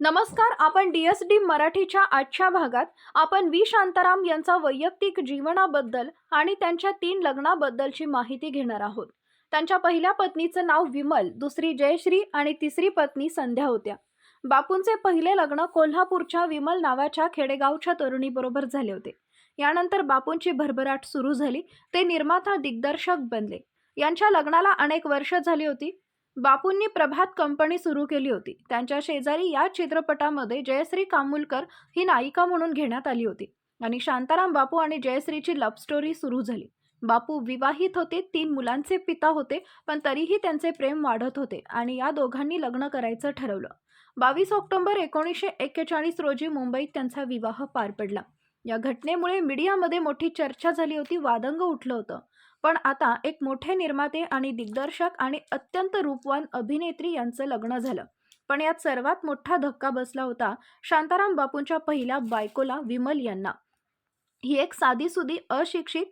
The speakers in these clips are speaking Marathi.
नमस्कार आपण डी एस डी मराठीच्या आजच्या भागात. आपण व्ही. शांताराम यांचा वैयक्तिक जीवनाबद्दल आणि त्यांच्या तीन लग्नाबद्दलची माहिती घेणार आहोत. त्यांच्या पहिल्या पत्नीचं नाव विमल दुसरी जयश्री आणि तिसरी पत्नी संध्या होत्या. बापूंचे पहिले लग्न कोल्हापूरच्या विमल नावाच्या खेडेगावच्या तरुणीबरोबर झाले होते. यानंतर बापूंची भरभराट सुरू झाली ते निर्माता दिग्दर्शक बनले. यांच्या लग्नाला अनेक वर्ष झाली होती बापूंनी प्रभात कंपनी सुरू केली होती. त्यांच्या शेजारी या चित्रपटामध्ये जयश्री कामुलकर ही नायिका म्हणून घेण्यात आली होती आणि शांताराम बापू आणि जयश्रीची लव्ह स्टोरी सुरू झाली. बापू विवाहित होते तीन मुलांचे पिता होते पण तरीही त्यांचे प्रेम वाढत होते आणि या दोघांनी लग्न करायचं ठरवलं. बावीस ऑक्टोबर एकोणीसशे एक्केचाळीस रोजी मुंबईत त्यांचा विवाह पार पडला. या घटनेमुळे मीडियामध्ये मोठी चर्चा झाली होती वादंग उठलं होतं. पण आता एक मोठे निर्माते आणि दिग्दर्शक आणि अत्यंत रूपवान अभिनेत्री यांचं लग्न झालं. पण यात सर्वात मोठा धक्का बसला होता शांताराम बापूंच्या पहिल्या बायकोला विमल यांना. ही एक साधीसुधी अशिक्षित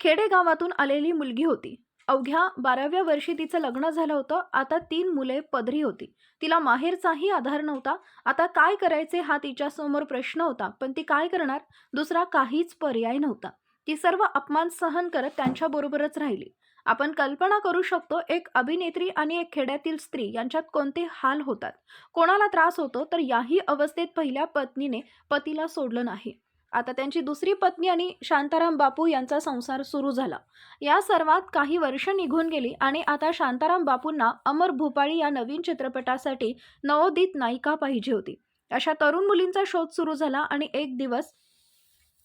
खेडेगावातून आलेली मुलगी होती. अवघ्या बाराव्या वर्षी तिचं लग्न झालं होतं. आता तीन मुले पदरी होती. तिला माहेरचाही आधार नव्हता. आता काय करायचे हा तिच्यासमोर प्रश्न होता. पण ती काय करणार? दुसरा काहीच पर्याय नव्हता. ती सर्व अपमान सहन करत त्यांच्याबरोबरच राहिली. आपण कल्पना करू शकतो एक अभिनेत्री आणि एक खेड्यातील स्त्री यांच्यात कोणते हाल होतात? कोणाला त्रास होतो? तर याही अवस्थेत पहिल्या पत्नीने पतीला सोडलं नाही. आता त्यांची दुसरी पत्नी आणि शांताराम बापू यांचा संसार सुरू झाला. या सर्वात काही वर्ष निघून गेली आणि आता शांताराम बापूंना अमर भूपाळी या नवीन चित्रपटासाठी नवोदित नायिका पाहिजे होती. अशा तरुण मुलींचा शोध सुरू झाला आणि एक दिवस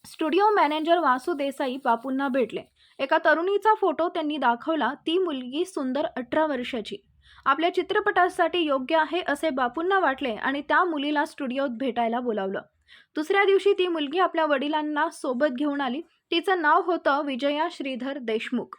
स्टुडिओ मॅनेजर वासू देसाई बापूंना भेटले. एका तरुणीचा फोटो त्यांनी दाखवला ती मुलगी सुंदर अठरा वर्षाची. आपल्या चित्रपटासाठी योग्य आहे असे बापूंना वाटले आणि त्या मुलीला स्टुडिओत भेटायला बोलावलं. दुसऱ्या दिवशी ती मुलगी आपल्या वडिलांना सोबत घेऊन आली. तिचं नाव होतं विजया श्रीधर देशमुख.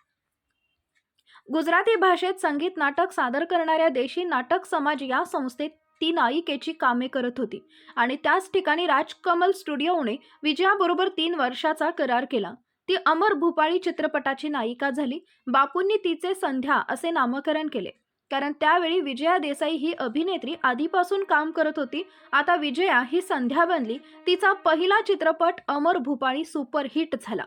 गुजराती भाषेत संगीत नाटक सादर करणाऱ्या देशी नाटक समाज या संस्थेत ती नायिकेची कामे करत होती आणि त्याच ठिकाणी राजकमल स्टुडिओने विजयाबरोबर तीन वर्षाचा करार केला. ती अमर भूपाळी चित्रपटाची नायिका झाली. बापूंनी तिचे संध्या असे नामकरण केले. कारण त्यावेळी विजया देसाई ही अभिनेत्री आधीपासून काम करत होती. आता विजया ही संध्या बनली. तिचा पहिला चित्रपट अमर भूपाळी सुपरहिट झाला.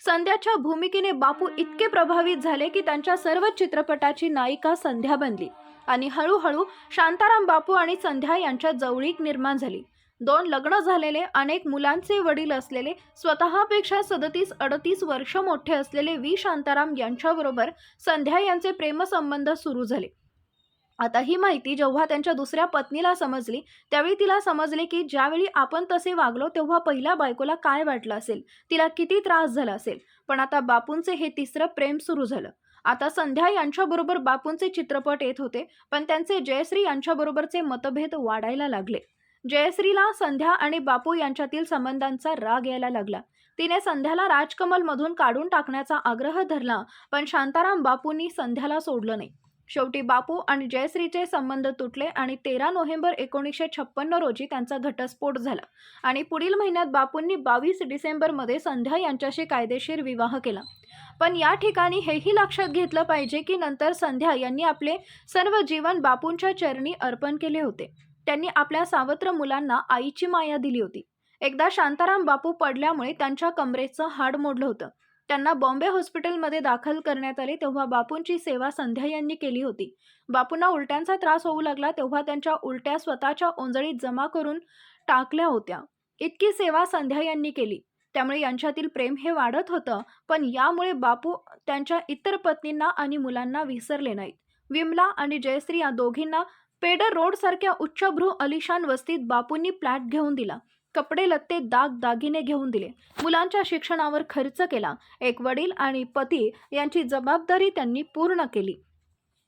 संध्याच्या भूमिकेने बापू इतके प्रभावित झाले की त्यांच्या सर्व चित्रपटाची नायिका संध्या बनली आणि हळूहळू शांताराम बापू आणि संध्या यांच्या जवळीक निर्माण झाली. दोन लग्न झालेले अनेक मुलांचे वडील असलेले स्वतःपेक्षा सदतीस अडतीस वर्ष मोठे असलेले व्ही. शांताराम यांच्याबरोबर संध्या यांचे प्रेमसंबंध सुरू झाले. आता ही माहिती जेव्हा त्यांच्या दुसऱ्या पत्नीला समजली त्यावेळी तिला समजले की ज्यावेळी आपण तसे वागलो तेव्हा पहिल्या बायकोला काय वाटलं असेल? तिला किती त्रास झाला असेल? पण आता बापूंचे हे तिसरं प्रेम सुरू झालं. आता संध्या यांच्याबरोबर बापूंचे चित्रपट येत होते पण त्यांचे जयश्री यांच्याबरोबरचे मतभेद वाढायला लागले. जयश्रीला संध्या आणि बापू यांच्यातील संबंधांचा राग यायला लागला. तिने संध्याला राजकमलमधून काढून टाकण्याचा आग्रह धरला पण शांताराम बापूंनी संध्याला सोडलं नाही. शेवटी बापू आणि जयश्रीचे संबंध तुटले आणि तेरा नोव्हेंबर एकोणीसशे छप्पन्न रोजी त्यांचा घटस्फोट झाला. आणि पुढील महिन्यात बापूंनी बावीस डिसेंबरमध्ये संध्या यांच्याशी कायदेशीर विवाह केला. पण या ठिकाणी हेही लक्षात घेतलं पाहिजे की नंतर संध्या यांनी आपले सर्व जीवन बापूंच्या चरणी अर्पण केले होते. त्यांनी आपल्या सावत्र मुलांना आईची माया दिली होती. एकदा शांताराम बापू पडल्यामुळे त्यांच्या कमरेचं हाड मोडलं होतं. त्यांना बॉम्बे हॉस्पिटलमध्ये दाखल करण्यात आले तेव्हा बापूंची सेवा संध्या यांनी केली होती. बापूंना उलट्यांचा त्रास होऊ लागला तेव्हा त्यांच्या उलट्या स्वतःच्या ओंजळीत जमा करून टाकल्या होत्या. इतकी सेवा संध्या यांनी केली. त्यामुळे यांच्यातील प्रेम हे वाढत होतं पण यामुळे बापू त्यांच्या इतर पत्नींना आणि मुलांना विसरले नाहीत. विमला आणि जयश्री या दोघींना पेडर रोडसारख्या उच्चभ्रू अलिशान वस्तीत बापूंनी फ्लॅट घेऊन दिला. कपडे लत्ते दाग दागिने घेऊन दिले. मुलांच्या शिक्षणावर खर्च केला. एक वडील आणि पती यांची जबाबदारी त्यांनी पूर्ण केली.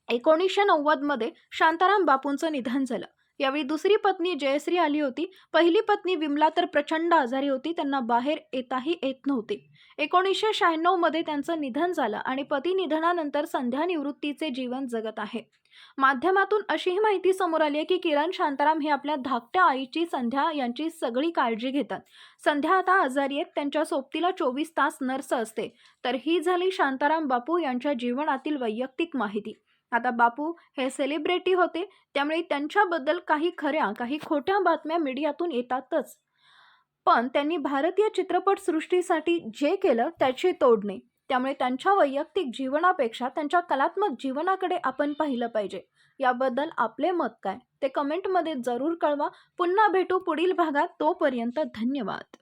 एकोणीसशे नव्वदमध्ये शांताराम बापूंचं निधन झालं. यावेळी दुसरी पत्नी जयश्री आली होती. पहिली पत्नी विमला तर प्रचंड आजारी होती. त्यांना बाहेर येताही येत नव्हते. एकोणीसशे शहाण्णवमध्ये त्यांचं निधन झालं आणि पती निधनानंतर संध्या निवृत्तीचे जीवन जगत आहे. माध्यमातून अशीही माहिती समोर आली आहे की किरण शांताराम हे आपल्या धाकट्या आईची संध्या यांची सगळी काळजी घेतात. संध्या आता आजारी आहेत. त्यांच्या सोबतीला चोवीस तास नर्स असते. तर ही झाली शांताराम बापू यांच्या जीवनातील वैयक्तिक माहिती. आता बापू हे सेलिब्रिटी होते त्यामुळे त्यांच्याबद्दल काही खऱ्या काही खोट्या बातम्या मीडियातून येतातच. पण त्यांनी भारतीय चित्रपटसृष्टीसाठी जे केलं त्याची तोड नाही. त्यामुळे त्यांच्या वैयक्तिक जीवनापेक्षा त्यांच्या कलात्मक जीवनाकडे आपण पाहिलं पाहिजे. याबद्दल आपले मत काय? ते कमेंटमध्ये जरूर कळवा. पुन्हा भेटू पुढील भागात. तोपर्यंत धन्यवाद.